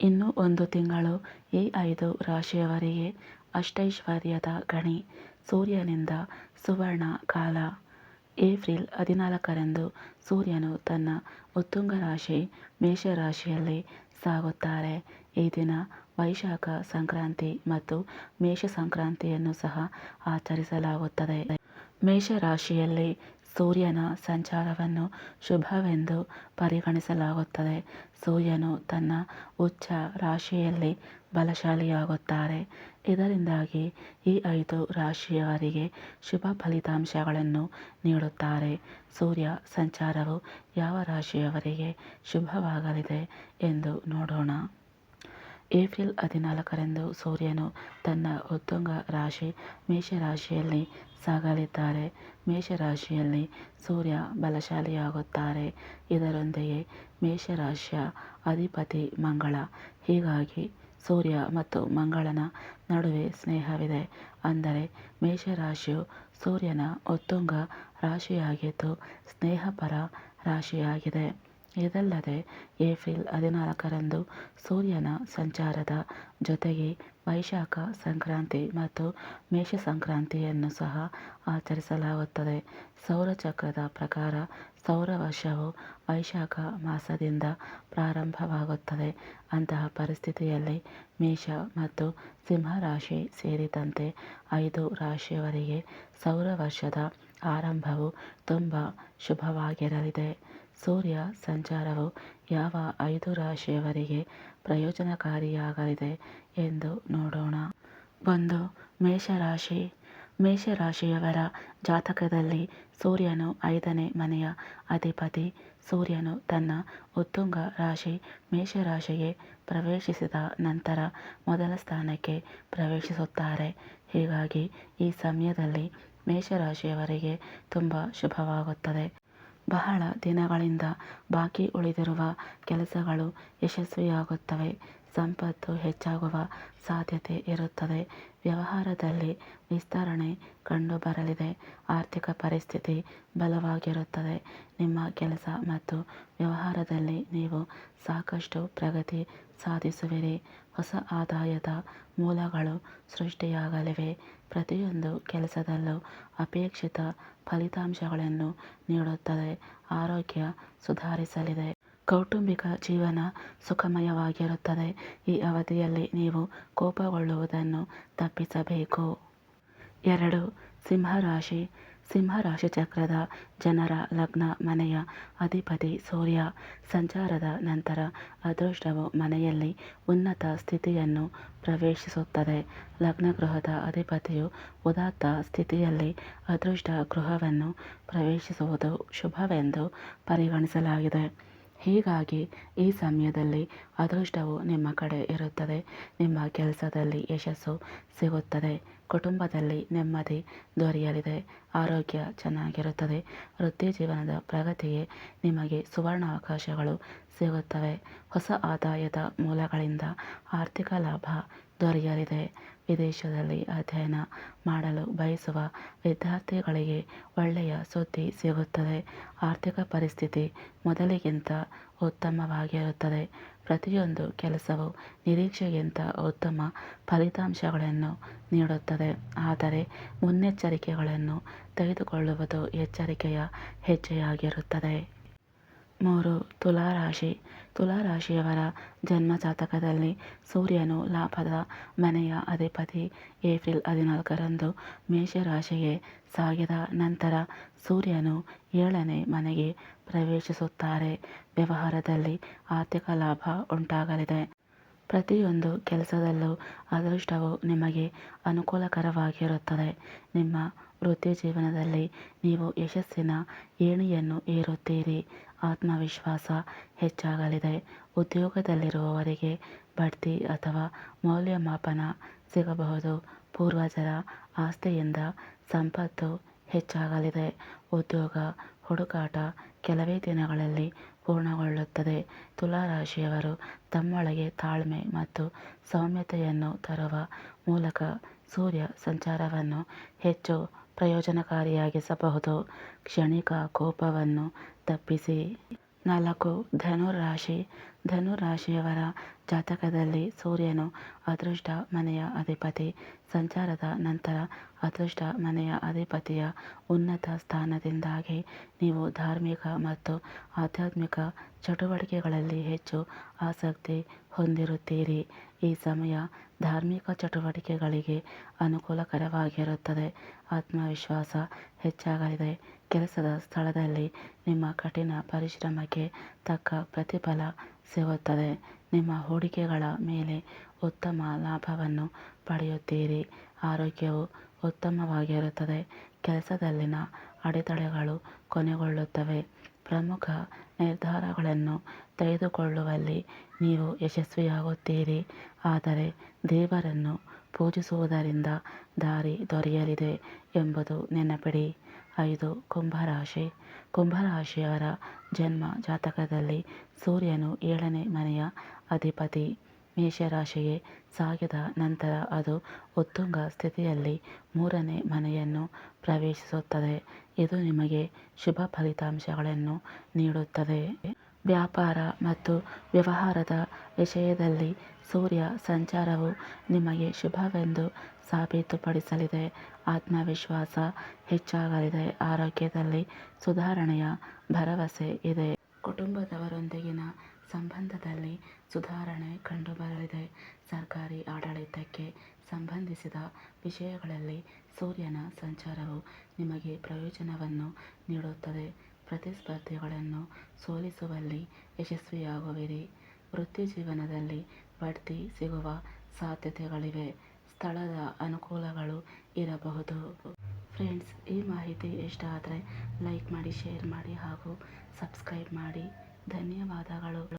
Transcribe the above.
ಇನ್ನು ಒಂದು ತಿಂಗಳು ಈ ಐದು ರಾಶಿಯವರಿಗೆ ಅಷ್ಟೈಶ್ವರ್ಯದ ಗಣಿ, ಸೂರ್ಯನಿಂದ ಸುವರ್ಣ ಕಾಲ. ಏಪ್ರಿಲ್ ಹದಿನಾಲ್ಕರಂದು ಸೂರ್ಯನು ತನ್ನ ಉತ್ತುಂಗ ರಾಶಿ, ಮೇಷರಾಶಿಯಲ್ಲಿ ಸಾಗುತ್ತಾರೆ. ಈ ದಿನ ವೈಶಾಖ ಸಂಕ್ರಾಂತಿ ಮತ್ತು ಮೇಷ ಸಂಕ್ರಾಂತಿಯನ್ನು ಸಹ ಆಚರಿಸಲಾಗುತ್ತದೆ. ಮೇಷರಾಶಿಯಲ್ಲಿ ಸೂರ್ಯನ ಸಂಚಾರವನ್ನು ಶುಭವೆಂದು ಪರಿಗಣಿಸಲಾಗುತ್ತದೆ. ಸೂರ್ಯನು ತನ್ನ ಉಚ್ಚ ರಾಶಿಯಲ್ಲಿ ಬಲಶಾಲಿಯಾಗುತ್ತಾರೆ. ಇದರಿಂದಾಗಿ ಈ ಐದು ರಾಶಿಯವರಿಗೆ ಶುಭ ಫಲಿತಾಂಶಗಳನ್ನು ನೀಡುತ್ತಾರೆ. ಸೂರ್ಯ ಸಂಚಾರವು ಯಾವ ರಾಶಿಯವರಿಗೆ ಶುಭವಾಗಲಿದೆ ಎಂದು ನೋಡೋಣ. ಏಪ್ರಿಲ್ ಹದಿನಾಲ್ಕರಂದು ಸೂರ್ಯನು ತನ್ನ ಉತ್ತುಂಗ ರಾಶಿ ಮೇಷರಾಶಿಯಲ್ಲಿ ಸಾಗಲಿದ್ದಾರೆ. ಮೇಷರಾಶಿಯಲ್ಲಿ ಸೂರ್ಯ ಬಲಶಾಲಿಯಾಗುತ್ತಾರೆ. ಇದರೊಂದಿಗೆ ಮೇಷರಾಶಿಯ ಅಧಿಪತಿ ಮಂಗಳ. ಹೀಗಾಗಿ ಸೂರ್ಯ ಮತ್ತು ಮಂಗಳನ ನಡುವೆ ಸ್ನೇಹವಿದೆ. ಅಂದರೆ ಮೇಷರಾಶಿಯು ಸೂರ್ಯನ ಉತ್ತುಂಗ ರಾಶಿಯಾಗಿದ್ದು ಸ್ನೇಹಪರ ರಾಶಿಯಾಗಿದೆ. ಇದಲ್ಲದೆ ಏಪ್ರಿಲ್ ಹದಿನಾಲ್ಕರಂದು ಸೂರ್ಯನ ಸಂಚಾರದ ಜೊತೆಗೆ ವೈಶಾಖ ಸಂಕ್ರಾಂತಿ ಮತ್ತು ಮೇಷ ಸಂಕ್ರಾಂತಿಯನ್ನು ಸಹ ಆಚರಿಸಲಾಗುತ್ತದೆ. ಸೌರಚಕ್ರದ ಪ್ರಕಾರ ಸೌರ ವರ್ಷವು ವೈಶಾಖ ಮಾಸದಿಂದ ಪ್ರಾರಂಭವಾಗುತ್ತದೆ. ಅಂತಹ ಪರಿಸ್ಥಿತಿಯಲ್ಲಿ ಮೇಷ ಮತ್ತು ಸಿಂಹ ರಾಶಿ ಸೇರಿದಂತೆ ಐದು ರಾಶಿಯವರಿಗೆ ಸೌರ ವರ್ಷದ ಆರಂಭವು ತುಂಬ ಶುಭವಾಗಿರಲಿದೆ. ಸೂರ್ಯ ಸಂಚಾರವು ಯಾವ ಐದು ರಾಶಿಯವರಿಗೆ ಪ್ರಯೋಜನಕಾರಿಯಾಗಲಿದೆ ಎಂದು ನೋಡೋಣ. ಒಂದು, ಮೇಷರಾಶಿ. ಮೇಷರಾಶಿಯವರ ಜಾತಕದಲ್ಲಿ ಸೂರ್ಯನು ಐದನೇ ಮನೆಯ ಅಧಿಪತಿ. ಸೂರ್ಯನು ತನ್ನ ಉತ್ತುಂಗ ರಾಶಿ ಮೇಷರಾಶಿಗೆ ಪ್ರವೇಶಿಸಿದ ನಂತರ ಮೊದಲ ಸ್ಥಾನಕ್ಕೆ ಪ್ರವೇಶಿಸುತ್ತಾರೆ. ಹೀಗಾಗಿ ಈ ಸಮಯದಲ್ಲಿ ಮೇಷರಾಶಿಯವರಿಗೆ ತುಂಬ ಶುಭವಾಗುತ್ತದೆ. ಬಹಳ ದಿನಗಳಿಂದ ಬಾಕಿ ಉಳಿದಿರುವ ಕೆಲಸಗಳು ಯಶಸ್ವಿಯಾಗುತ್ತವೆ. ಸಂಪತ್ತು ಹೆಚ್ಚಾಗುವ ಸಾಧ್ಯತೆ ಇರುತ್ತದೆ. ವ್ಯವಹಾರದಲ್ಲಿ ವಿಸ್ತರಣೆ ಕಂಡುಬರಲಿದೆ. ಆರ್ಥಿಕ ಪರಿಸ್ಥಿತಿ ಬಲವಾಗಿರುತ್ತದೆ. ನಿಮ್ಮ ಕೆಲಸ ಮತ್ತು ವ್ಯವಹಾರದಲ್ಲಿ ನೀವು ಸಾಕಷ್ಟು ಪ್ರಗತಿ ಸಾಧಿಸುವಿರಿ. ಹೊಸ ಆದಾಯದ ಮೂಲಗಳು ಸೃಷ್ಟಿಯಾಗಲಿವೆ. ಪ್ರತಿಯೊಂದು ಕೆಲಸದಲ್ಲೂ ಅಪೇಕ್ಷಿತ ಫಲಿತಾಂಶಗಳನ್ನು ನೀಡುತ್ತದೆ. ಆರೋಗ್ಯ ಸುಧಾರಿಸಲಿದೆ. ಕೌಟುಂಬಿಕ ಜೀವನ ಸುಖಮಯವಾಗಿರುತ್ತದೆ. ಈ ಅವಧಿಯಲ್ಲಿ ನೀವು ಕೋಪಗೊಳ್ಳುವುದನ್ನು ತಪ್ಪಿಸಬೇಕು. ಎರಡು, ಸಿಂಹರಾಶಿ. ಸಿಂಹರಾಶಿ ಚಕ್ರದ ಜನರ ಲಗ್ನ ಮನೆಯ ಅಧಿಪತಿ ಸೂರ್ಯ ಸಂಚಾರದ ನಂತರ ಅದೃಷ್ಟವು ಮನೆಯಲ್ಲಿ ಉನ್ನತ ಸ್ಥಿತಿಯನ್ನು ಪ್ರವೇಶಿಸುತ್ತದೆ. ಲಗ್ನ ಗೃಹದ ಅಧಿಪತಿಯು ಉದಾತ್ತ ಸ್ಥಿತಿಯಲ್ಲಿ ಅದೃಷ್ಟ ಗೃಹವನ್ನು ಪ್ರವೇಶಿಸುವುದು ಶುಭವೆಂದು ಪರಿಗಣಿಸಲಾಗಿದೆ. ಹೀಗಾಗಿ ಈ ಸಮಯದಲ್ಲಿ ಅದೃಷ್ಟವು ನಿಮ್ಮ ಕಡೆ ಇರುತ್ತದೆ. ನಿಮ್ಮ ಕೆಲಸದಲ್ಲಿ ಯಶಸ್ಸು ಸಿಗುತ್ತದೆ. ಕುಟುಂಬದಲ್ಲಿ ನೆಮ್ಮದಿ ದೊರೆಯಲಿದೆ. ಆರೋಗ್ಯ ಚೆನ್ನಾಗಿರುತ್ತದೆ. ವೃತ್ತಿ ಜೀವನದ ಪ್ರಗತಿಗೆ ನಿಮಗೆ ಸುವರ್ಣ ಅವಕಾಶಗಳು ಸಿಗುತ್ತವೆ. ಹೊಸ ಆದಾಯದ ಮೂಲಗಳಿಂದ ಆರ್ಥಿಕ ಲಾಭ ದೊರೆಯಲಿದೆ. ವಿದೇಶದಲ್ಲಿ ಅಧ್ಯಯನ ಮಾಡಲು ಬಯಸುವ ವಿದ್ಯಾರ್ಥಿಗಳಿಗೆ ಒಳ್ಳೆಯ ಸುದ್ದಿ ಸಿಗುತ್ತದೆ. ಆರ್ಥಿಕ ಪರಿಸ್ಥಿತಿ ಮೊದಲಿಗಿಂತ ಉತ್ತಮವಾಗಿರುತ್ತದೆ. ಪ್ರತಿಯೊಂದು ಕೆಲಸವು ನಿರೀಕ್ಷೆಗಿಂತ ಉತ್ತಮ ಫಲಿತಾಂಶಗಳನ್ನು ನೀಡುತ್ತದೆ. ಆದರೆ ಮುನ್ನೆಚ್ಚರಿಕೆಗಳನ್ನು ತೆಗೆದುಕೊಳ್ಳುವುದು ಎಚ್ಚರಿಕೆಯ ಹೆಜ್ಜೆಯಾಗಿರುತ್ತದೆ. ಮೂರು ತುಲಾರಾಶಿ. ತುಲಾರಾಶಿಯವರ ಜನ್ಮ ಜಾತಕದಲ್ಲಿ ಸೂರ್ಯನು ಲಾಭದ ಮನೆಯ ಅಧಿಪತಿ ಏಪ್ರಿಲ್ ಹದಿನಾಲ್ಕರಂದು ಮೇಷರಾಶಿಗೆ ಸಾಗಿದ ನಂತರ ಸೂರ್ಯನು ಏಳನೇ ಮನೆಗೆ ಪ್ರವೇಶಿಸುತ್ತಾರೆ. ವ್ಯವಹಾರದಲ್ಲಿ ಆರ್ಥಿಕ ಲಾಭ ಉಂಟಾಗಲಿದೆ. ಪ್ರತಿಯೊಂದು ಕೆಲಸದಲ್ಲೂ ಅದೃಷ್ಟವು ನಿಮಗೆ ಅನುಕೂಲಕರವಾಗಿರುತ್ತದೆ. ನಿಮ್ಮ ವೃತ್ತಿ ಜೀವನದಲ್ಲಿ ನೀವು ಯಶಸ್ಸಿನ ಏಣಿಯನ್ನು ಏರುತ್ತೀರಿ. ಆತ್ಮವಿಶ್ವಾಸ ಹೆಚ್ಚಾಗಲಿದೆ. ಉದ್ಯೋಗದಲ್ಲಿರುವವರಿಗೆ ಬಡ್ತಿ ಅಥವಾ ಮೌಲ್ಯಮಾಪನ ಸಿಗಬಹುದು. ಪೂರ್ವಜರ ಆಸ್ತಿಯಿಂದ ಸಂಪತ್ತು ಹೆಚ್ಚಾಗಲಿದೆ. ಉದ್ಯೋಗ ಹುಡುಕಾಟ ಕೆಲವೇ ದಿನಗಳಲ್ಲಿ ಪೂರ್ಣಗೊಳ್ಳುತ್ತದೆ. ತುಲಾರಾಶಿಯವರು ತಮ್ಮೊಳಗೆ ತಾಳ್ಮೆ ಮತ್ತು ಸೌಮ್ಯತೆಯನ್ನು ತರುವ ಮೂಲಕ ಸೂರ್ಯ ಸಂಚಾರವನ್ನು ಹೆಚ್ಚು ಪ್ರಯೋಜನಕಾರಿಯಾಗಿಸಬಹುದು. ಕ್ಷಣಿಕ ಕೋಪವನ್ನು ತಪ್ಪಿಸಿ. ನಾಲ್ಕು, ಧನುರಾಶಿ ಧನು ರಾಶಿಯವರ ಜಾತಕದಲ್ಲಿ ಸೂರ್ಯನು ಅದೃಷ್ಟ ಮನೆಯ ಅಧಿಪತಿ, ಸಂಚಾರದ ನಂತರ ಅದೃಷ್ಟ ಮನೆಯ ಅಧಿಪತಿಯ ಉನ್ನತ ಸ್ಥಾನದಿಂದಾಗಿ ನೀವು ಧಾರ್ಮಿಕ ಮತ್ತು ಆಧ್ಯಾತ್ಮಿಕ ಚಟುವಟಿಕೆಗಳಲ್ಲಿ ಹೆಚ್ಚು ಆಸಕ್ತಿ ಹೊಂದಿರುತ್ತೀರಿ. ಈ ಸಮಯ ಧಾರ್ಮಿಕ ಚಟುವಟಿಕೆಗಳಿಗೆ ಅನುಕೂಲಕರವಾಗಿರುತ್ತದೆ. ಆತ್ಮವಿಶ್ವಾಸ ಹೆಚ್ಚಾಗಲಿದೆ. ಕೆಲಸದ ಸ್ಥಳದಲ್ಲಿ ನಿಮ್ಮ ಕಠಿಣ ಪರಿಶ್ರಮಕ್ಕೆ ತಕ್ಕ ಪ್ರತಿಫಲ ಸಿಗುತ್ತದೆ. ನಿಮ್ಮ ಹೂಡಿಕೆಗಳ ಮೇಲೆ ಉತ್ತಮ ಲಾಭವನ್ನು ಪಡೆಯುತ್ತೀರಿ. ಆರೋಗ್ಯವು ಉತ್ತಮವಾಗಿರುತ್ತದೆ. ಕೆಲಸದಲ್ಲಿನ ಅಡೆತಡೆಗಳು ಕೊನೆಗೊಳ್ಳುತ್ತವೆ. ಪ್ರಮುಖ ನಿರ್ಧಾರಗಳನ್ನು ತೆಗೆದುಕೊಳ್ಳುವಲ್ಲಿ ನೀವು ಯಶಸ್ವಿಯಾಗುತ್ತೀರಿ. ಆದರೆ ದೇವರನ್ನು ಪೂಜಿಸುವುದರಿಂದ ದಾರಿ ದೊರೆಯಲಿದೆ ಎಂಬುದು ನೆನಪಿಡಿ. ಐದು ಕುಂಭರಾಶಿ. ಕುಂಭರಾಶಿಯವರ ಜನ್ಮ ಜಾತಕದಲ್ಲಿ ಸೂರ್ಯನು ಏಳನೇ ಮನೆಯ ಅಧಿಪತಿ. ಮೇಷರಾಶಿಗೆ ಸಾಗಿದ ನಂತರ ಅದು ಉತ್ತುಂಗ ಸ್ಥಿತಿಯಲ್ಲಿ ಮೂರನೇ ಮನೆಯನ್ನು ಪ್ರವೇಶಿಸುತ್ತದೆ. ಇದು ನಿಮಗೆ ಶುಭ ಫಲಿತಾಂಶಗಳನ್ನು ನೀಡುತ್ತದೆ. ವ್ಯಾಪಾರ ಮತ್ತು ವ್ಯವಹಾರದ ವಿಷಯದಲ್ಲಿ ಸೂರ್ಯ ಸಂಚಾರವು ನಿಮಗೆ ಶುಭವೆಂದು ಸಾಬೀತುಪಡಿಸಲಿದೆ. ಆತ್ಮವಿಶ್ವಾಸ ಹೆಚ್ಚಾಗಲಿದೆ. ಆರೋಗ್ಯದಲ್ಲಿ ಸುಧಾರಣೆಯ ಭರವಸೆ ಇದೆ. ಕುಟುಂಬದವರೊಂದಿಗಿನ ಸಂಬಂಧದಲ್ಲಿ ಸುಧಾರಣೆ ಕಂಡುಬರಲಿದೆ. ಸರ್ಕಾರಿ ಆಡಳಿತಕ್ಕೆ ಸಂಬಂಧಿಸಿದ ವಿಷಯಗಳಲ್ಲಿ ಸೂರ್ಯನ ಸಂಚಾರವು ನಿಮಗೆ ಪ್ರಯೋಜನವನ್ನು ನೀಡುತ್ತದೆ. ಪ್ರತಿಸ್ಪರ್ಧಿಗಳನ್ನು ಸೋಲಿಸುವಲ್ಲಿ ಯಶಸ್ವಿಯಾಗುವಿರಿ. ವೃತ್ತಿಜೀವನದಲ್ಲಿ ಬಡ್ತಿ ಸಿಗುವ ಸಾಧ್ಯತೆಗಳಿವೆ. ಸ್ಥಳದ ಅನುಕೂಲಗಳು ಇರಬಹುದು. ಫ್ರೆಂಡ್ಸ್, ಈ ಮಾಹಿತಿ ಇಷ್ಟ ಆದರೆ ಲೈಕ್ ಮಾಡಿ, ಶೇರ್ ಮಾಡಿ ಹಾಗೂ ಸಬ್ಸ್ಕ್ರೈಬ್ ಮಾಡಿ. ಧನ್ಯವಾದಗಳು.